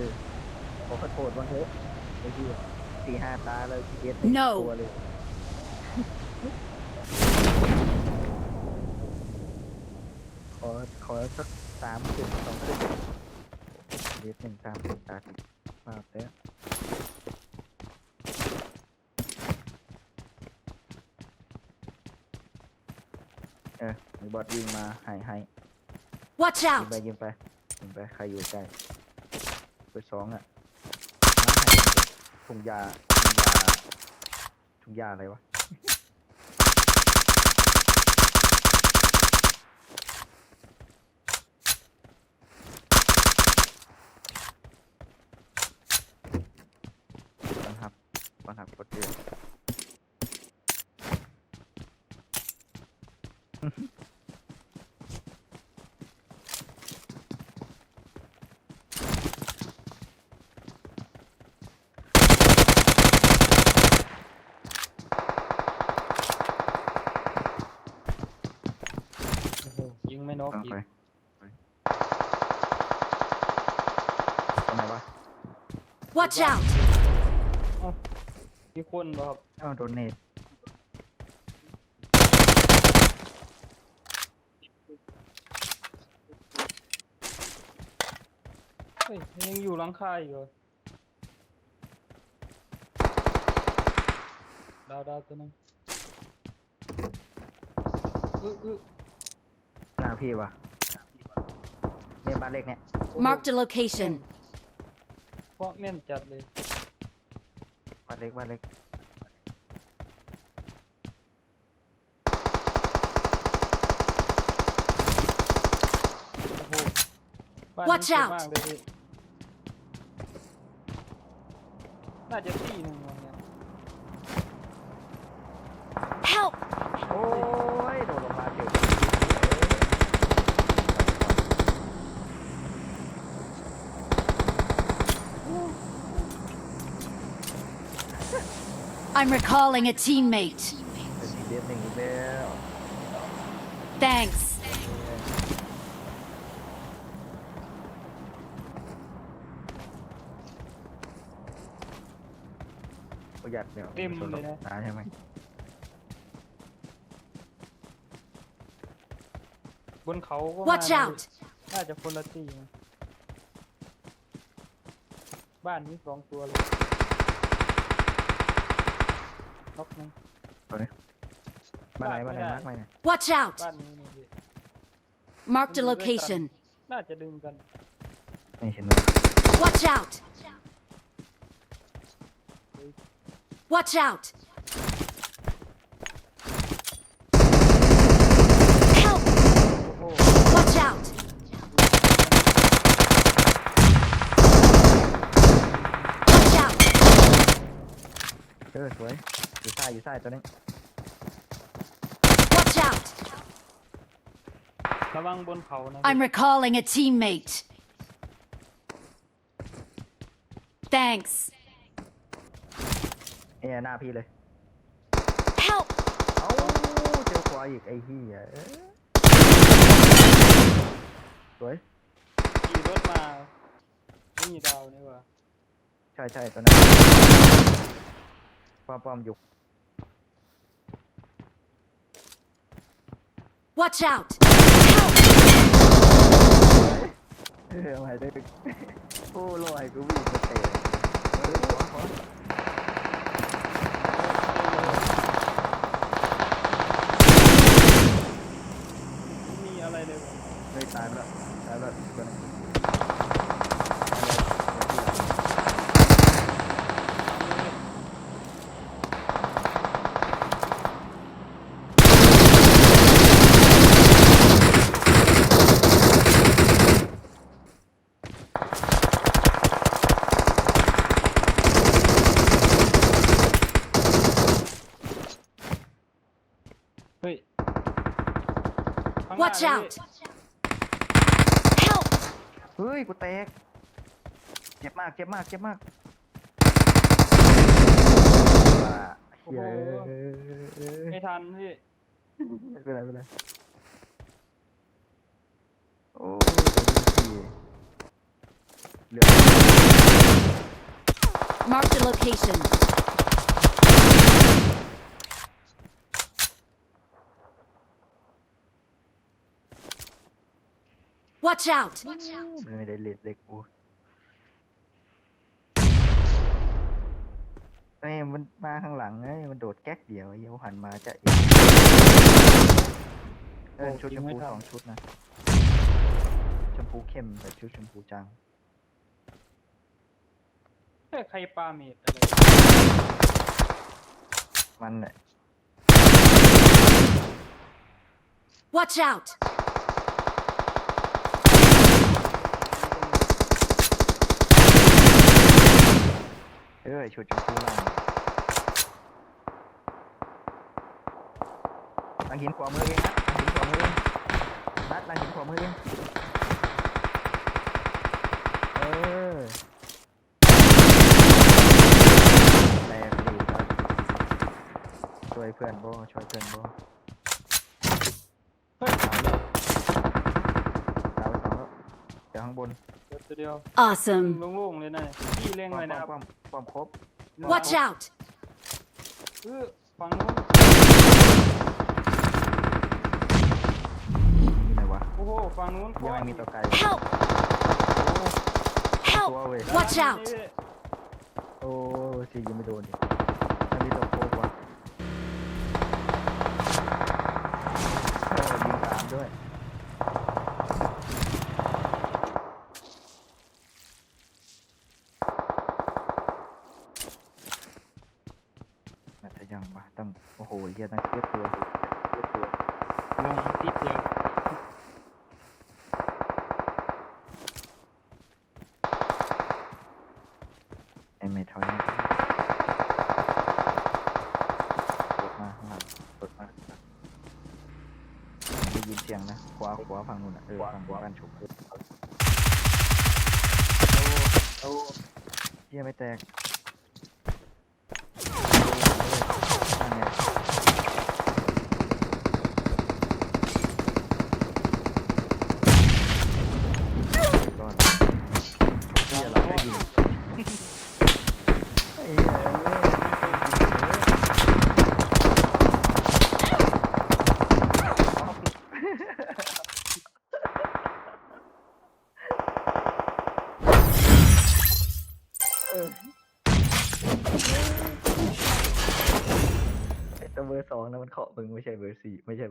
อขอขอโทษบ้างเถอะไอ้ที่สี่ห้าตาเลยทีเดียว No ตัวเลยขอขอสักสามจุดสองจุดเดียวหนึ่งสามจุดตาสิมาแล้วเออมีบอดยิงมาให้ให้ Watch ยิง out! ไปยิงไปยิงไปใครอยู่ใกล้ ไปสองอะถุงยาถุงยาถุงยาอะไรวะปัญหาปัญหากดเยอะ โอ้โหยิง ไม่นอกเอาอีไปกไปตรงไหนวะ Watch out! มีคนบ่ครับเอ้าโดนเนตเฮ้ยยังอยู่หลังคาอยู่เหรอดาวดาวตัวนึงอึ๊อึ๊ หน้าพี่วะเนี่ยบ้านเล็กเนี่ยโอ้โห Marked a location. เพราะแม่นจัดเลย บ้านเล็กบ้านเล็ก โอ้โหบ้าน Watch นี้เจ็บ out มากเลยพี่น่าจะที่หนึ่งวันเนี้ย Help! โอ้ยโดนลงมาเจ็บ I'm recalling a teammate. เป็นทีเดียหนึ่งอีกแล้ว Thanks. ประหยัดเดี๋ยวเต็มเลยนะตาใช่ไหมบนเขาก็ Watch มา out! น่าจะคนละที่นะบ้านนี้สองตัวเลย น็อกหนึงบ้านไหนบ้าบ้านนไหนไม่ได้มากไหมเนี่ย Watch out! บ้านนี้นี่พี่ Marked a location. น่าจะดึงกัน ไม่เห็นเลย Watch out! Watch out! Help! โอ้โห Watch out! Watch out! เออสวย อยู่ใต้ต้ตัวนี้ Watch out! ระวังบนเขานะ I'm recalling a teammate. Thanks. เนี่ยหน้าพี่เลย Help! เอ้าเจอขวาอีกไอ้เหี้ยเอ้ยสวย ขี่รถมาไม่มีดาวนี่หว่าใช่ใช่ตัวนั้นป้อมป้อมอยู่ Watch out! Help! เออเอาให้ได้โอ้ลอยกูวิ่งมาเตะเฮ้ยขวาขวาไม่มีอะไรเลยวะเฮ้ยตายไปแล้วตายไปแล้วตัวนั้ ข้างหน้า Watch เลย out! Help! เฮ้ย กูแตก เจ็บมาก เจ็บมาก เจ็บมากว่าเฮ้ยไม่ทันพี่ไม่เป็นไรไม่เป็นไรโอ้ยเหลือ Mark the location. Watch out! ไม่ได้เล็ดเล็กกูเอ้ยมันมาข้างหลังเอ้ยมันโดดแก๊กเดียวไอ้เหี้ยหันมาจะเองเออชุดชมพูสองชุดนะ ชมพูเข้มกับชุดชมพูจางแค่ใครปาเมดอะไรมันแหละ Watch out! เออชุดชมพูล่างลังหินขวามือเองนะลังหินขวามือเองนัดลังหินขวามือเองเออแตกดีครับช่วยเพื่อนโบช่วยเพื่อนโบเฮ้ยดาวแล้วดาวไปสองแล้วเดี๋ยวข้างบน ตัวเดียว Awesome. โล่งๆเลยนะพี่เร่งควาไว้มนะครับความความครบ Watch out! เออฝั่งนู้นนี่ไหนวะโอ้โหฝั่งนู้นยังไม่มีตัวไกล Help! ตัว Help! เว้ย Watch out โอ้ซียังไม่โดนดิมันมีตัวโคกว่ะโอ้ยิงตามด้วย น่าจะยังวะ ตั้งโอ้โหเฮียตั้งเทียบตัวเทียบตัววงติดเดียวไอเมทัลเนี่ยกดมาข้างหลังกดมาข้างหลังได้ยินเสียงนะขวาขวาฝั่งนู้นอะเออฝั่งบ้านฉุกโอ้โอ้เฮียไม่แตก งไม่ใช่เบอร์สี่ไม่ใช่